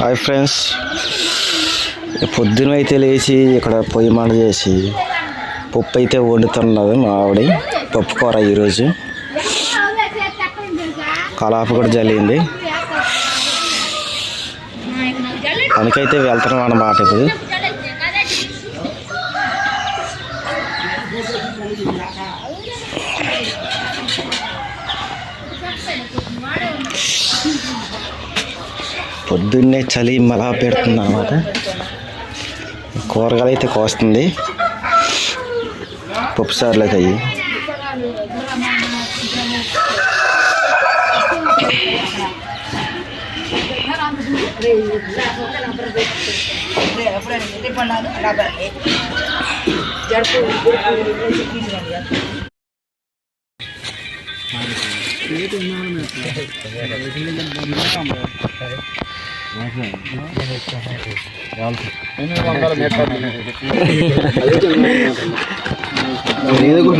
Hi friends. పొద్దున అయితే లేచి ఇక్కడ పొయ్యి మంట చేసి పప్పు అయితే వండుతున్నది మా ఆవిడ. పప్పు కూర ఈరోజు. కలాప కూడా జల్లింది. అందుకైతే వెళ్తున్నాం అన్నమాట ఇప్పుడు. పొద్దున్నే చలి మలా పెడుతుంది అనమాట కూరగాయలు అయితే కోస్తుంది. పప్పు సార్లకు అయ్యి.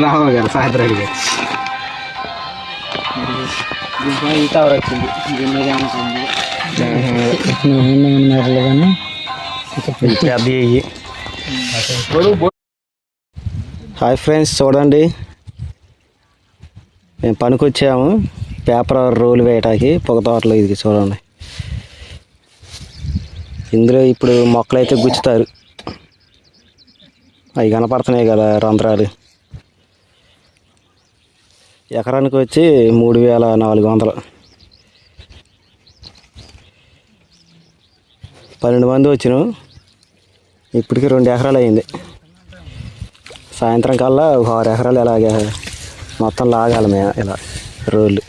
రావాలి కదా సాయంత్రానికి హాయ్ ఫ్రెండ్స్ చూడండి. మేము పనికొచ్చాము. పేపర్ రోల్ వేయటానికి పొగ తోటలో ఇది చూడండి. ఇందులో ఇప్పుడు మొక్కలు అయితే గుచ్చుతారు. అవి కనపడుతున్నాయి కదా రంధ్రాలు. ఎకరానికి వచ్చి మూడు వేల నాలుగు వందలు. పన్నెండు మంది వచ్చినాం. ఇప్పటికి రెండు ఎకరాలు అయింది. సాయంత్రం కల్లా ఒక ఆరు ఎకరాలు ఇలాగే మొత్తం లాగాలి మేము ఇలా రోళ్ళు.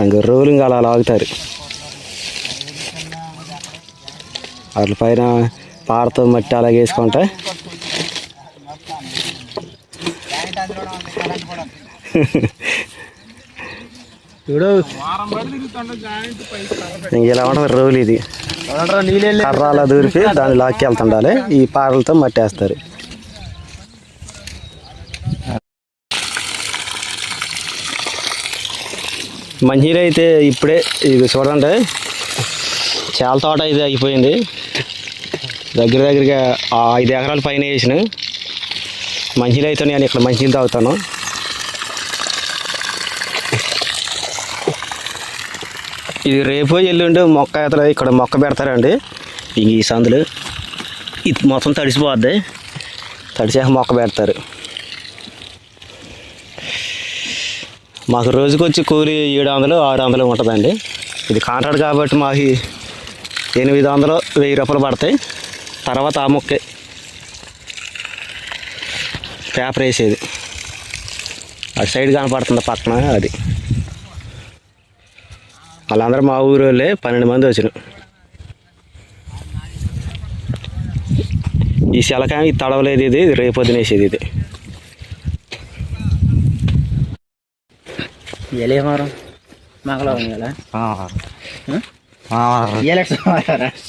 అంగ రోలు ఇంకా అలా లాగుతారు. వాటి పైన పారతో మట్టి అలాగే వేసుకుంటే. ఇంక ఇలా ఉంటుంది రోలు ఇది. కర్రాల దూరిపి దాన్ని లాక్కి వెళ్తుండాలి ఈ పారలతో మట్టేస్తారు మంచినీరు అయితే ఇప్పుడే ఇది చూడండి. చాలా తోట అయితే అయిపోయింది దగ్గర దగ్గరగా ఆ ఐదు ఎకరాల పైన వేసిన మంచినీళ్ళు అయితే నేను ఇక్కడ మంచినీళ్ళు తాగుతాను. ఇది రేపు ఎల్లుండి మొక్క ఎత్తలు ఇక్కడ మొక్క పెడతారండి. ఈ సందులు. ఇది మొత్తం తడిసిపోద్ది. తడిసాక మొక్క పెడతారు. మాకు రోజుకి వచ్చి కూలి ఏడు వందలు ఆరు వందలు ఉంటుందండి. ఇది కాంట్రాక్ట్ కాబట్టి మాకు ఎనిమిది వందలు వెయ్యి రూపాయలు పడతాయి. తర్వాత ఆ మొక్కే. పేపర్ వేసేది. అటు సైడ్ కనపడుతుంది పక్కన అది. వాళ్ళందరూ మా ఊరు వాళ్ళే పన్నెండు మంది వచ్చినారు ఈ శలకాయ ఇది తడవలేదు ఇది రేపు పొద్దునేసేది ఇది. ఎలేమారం మంగళవారం కదా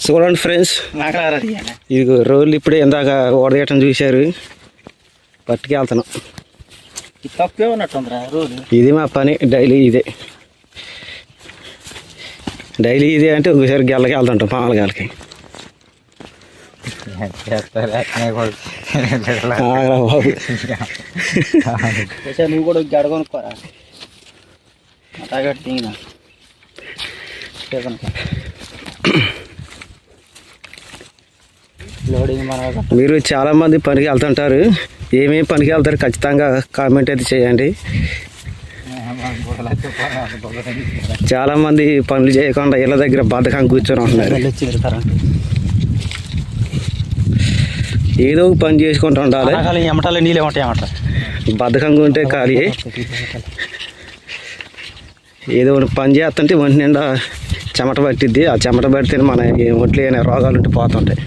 చూడండి ఫ్రెండ్స్ ఇది రోజులు ఇప్పుడే ఇందాక ఓడదీయటం చూశారు. పట్టుకెళ్తున్నాం. ఉన్నట్టుందిరా రోజు. ఇది మా పని డైలీ ఇదే. డైలీ ఇదే అంటే ఒకసారి గెల్లకి వెళ్తుంటాం పాముల గెలకి నువ్వు కూడా గడ తింగినా లోడింగ్ మన మీరు చాలా మంది పనికి వెళ్తుంటారు. ఏమేమి పనికి వెళ్తారు ఖచ్చితంగా కామెంట్ అయితే చేయండి. చాలా మంది పనులు చేయకుండా ఇళ్ళ దగ్గర బద్ధకం కూర్చొని ఉంటున్నారు. ఏదో ఒక పని చేసుకుంటూ ఉండాలి. ఎమటాలి నీళ్ళు ఏమంటాయి ఏమంటారు బద్ధకంగా ఉంటే ఖాళీ. ఏదో ఒకటి పని చేస్తుంటే ఒంటి నిండా చెమట పట్టిద్ది. ఆ చెమట పడితే మన ఈ ఒంట్లో ఏమైనా రోగాలు ఉంటే పోతుంటాయి.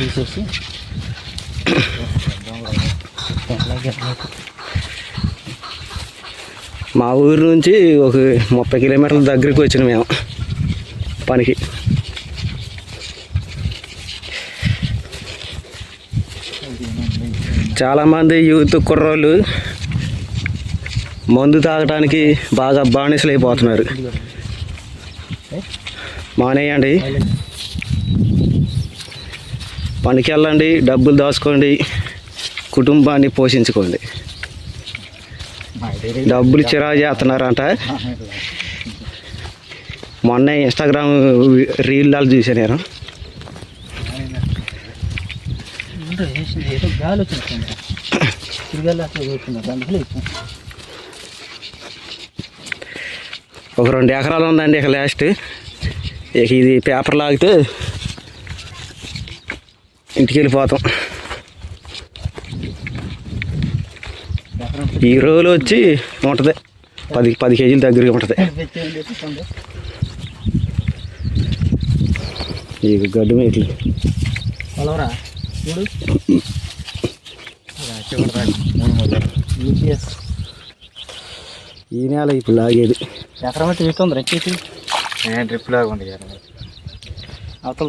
తీసేసి మా ఊరు నుంచి ఒక ముప్పై కిలోమీటర్ల దగ్గరికి వచ్చిన మేము పనికి. చాలామంది యూత్ కుర్రోళ్ళు మందు తాగటానికి బాగా బానిసలు అయిపోతున్నారు మానేయండి. పనికి వెళ్ళండి డబ్బులు దాచుకోండి కుటుంబాన్ని పోషించుకోండి. డబ్బులు చిరా చేస్తున్నారంట. మొన్న ఇన్స్టాగ్రామ్ రీల్లో చూసా నేను. ఏదో గాలి ఒక రెండు ఎకరాలు ఉందండి ఇక లాస్ట్ ఇక ఇది పేపర్ లాగితే ఇంటికి వెళ్ళిపోతాం. ఈ రోజులు వచ్చి ఉంటుంది. పది పది కేజీల దగ్గరగా ఉంటుంది. ఈ గడ్డి మేకలు. చూడు చివరి రాడు మూడు మూడు యూపీఎస్ ఈ నెల ఇప్పుడు లాగేది. ఎకరం అయితే ఇస్తుంది రెచ్చేసి నేను డ్రిప్ లాగా ఉంది అవతల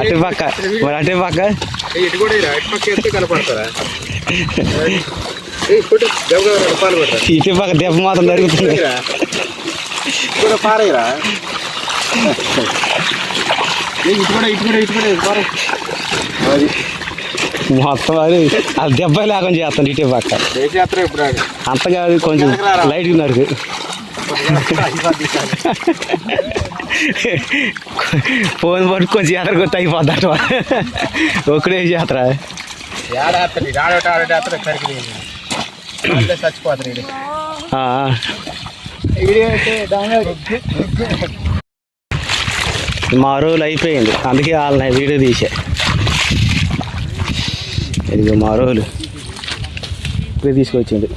అటు పక్క మరి అటే పక్క. ఇటు కూడా ఇటు పక్క ఎత్తే కనపడతారా? ఇటు పక్క దెబ్బ మాత్రం జరుగుతుంది. కూడా పారేయరా ఇటు కూడా ఇటు కూడా ఇటు కూడా పారే. అది. మొత్తం అది అది దెబ్బ లేకుండా చేస్తాను ఇటే పక్క. అంత కాదు కొంచెం లైట్గా నడుకు ఫోన్ పట్టు కొంచెం ఎదర కొట్టి అయిపోద్దట ఒక్కడే చేతర చచ్చిపోతారు అయితే డౌన్లోడ్ మా రోజులు అయిపోయింది. అందుకే వాళ్ళని వీడియో తీసా. ఇదిగో మా రోజులు. ఇప్పుడే తీసుకొచ్చింది.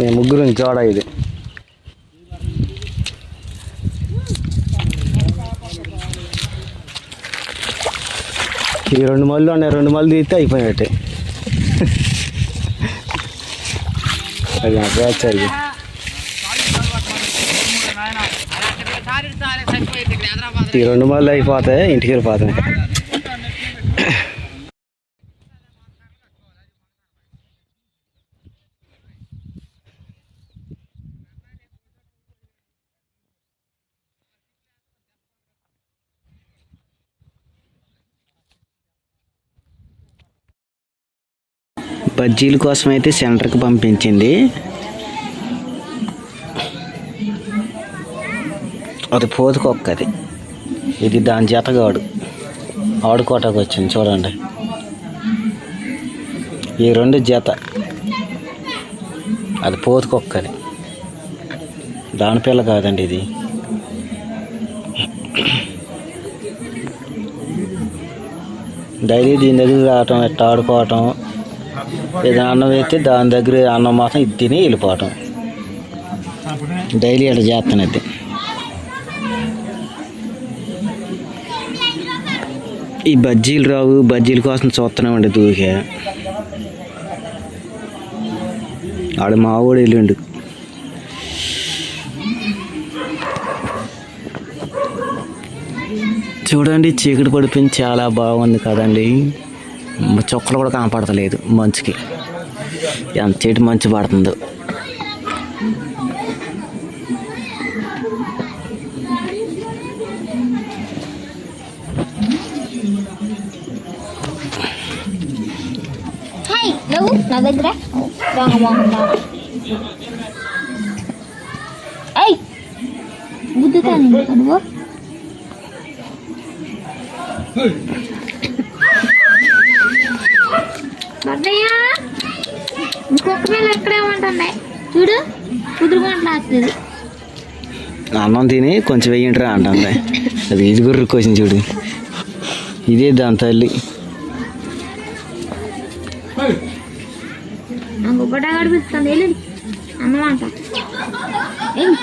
మేము ముగ్గురు జోడ ఇది. ఈ రెండు మళ్ళీ ఉన్నాయి రెండు మళ్ళీ తీస్తే అయిపోయినట్టే. అది నాకు బ్యాచ్ ఈ రెండు మళ్ళీ అయిపోతాయి ఇంటికి వెళ్ళిపోతాయి. బజ్జీల కోసం అయితే సెంటర్కి పంపించింది. అది పోతుకొక్కది. ఇది దాని జతగాడు ఆడుకోవటానికి వచ్చింది చూడండి. ఈ రెండు జత. అది పోతుకొక్కది. దాని పిల్ల కాదండి ఇది. డైలీ దీని దగ్గర రావటం ఇట్లా ఆడుకోవటం ఏదైనా అన్నం వేస్తే దాని దగ్గర అన్నం మాత్రం ఇది తిని వెళ్ళిపోవటం. డైలీ అట్లా చేస్తానైతే. ఈ బజ్జీలు రావు బజ్జీల కోసం చూస్తున్నామండి దూకే. ఆడు మా ఊడు వెళ్ళిండు. చూడండి చీకటి పడిపోయింది చాలా బాగుంది కదండి. చుక్కలు కూడా కనపడతలేదు మంచుకి. ఎంత చెట్టు మంచు పడుతుందో. హాయ్ నువ్వు నా దగ్గర గుద్దుతాను నువ్వు? ఇంకొక ఉంటుంది చూడు అన్నం తిని కొంచెం వెయ్యండిరా అంటుంది. అది ఇది గుర్రు కోసం చూడు. ఇదే దాని తల్లి. నాకు ఒకటే కనిపిస్తుంది. వెళ్ళి అన్నమాట వెళ్ళి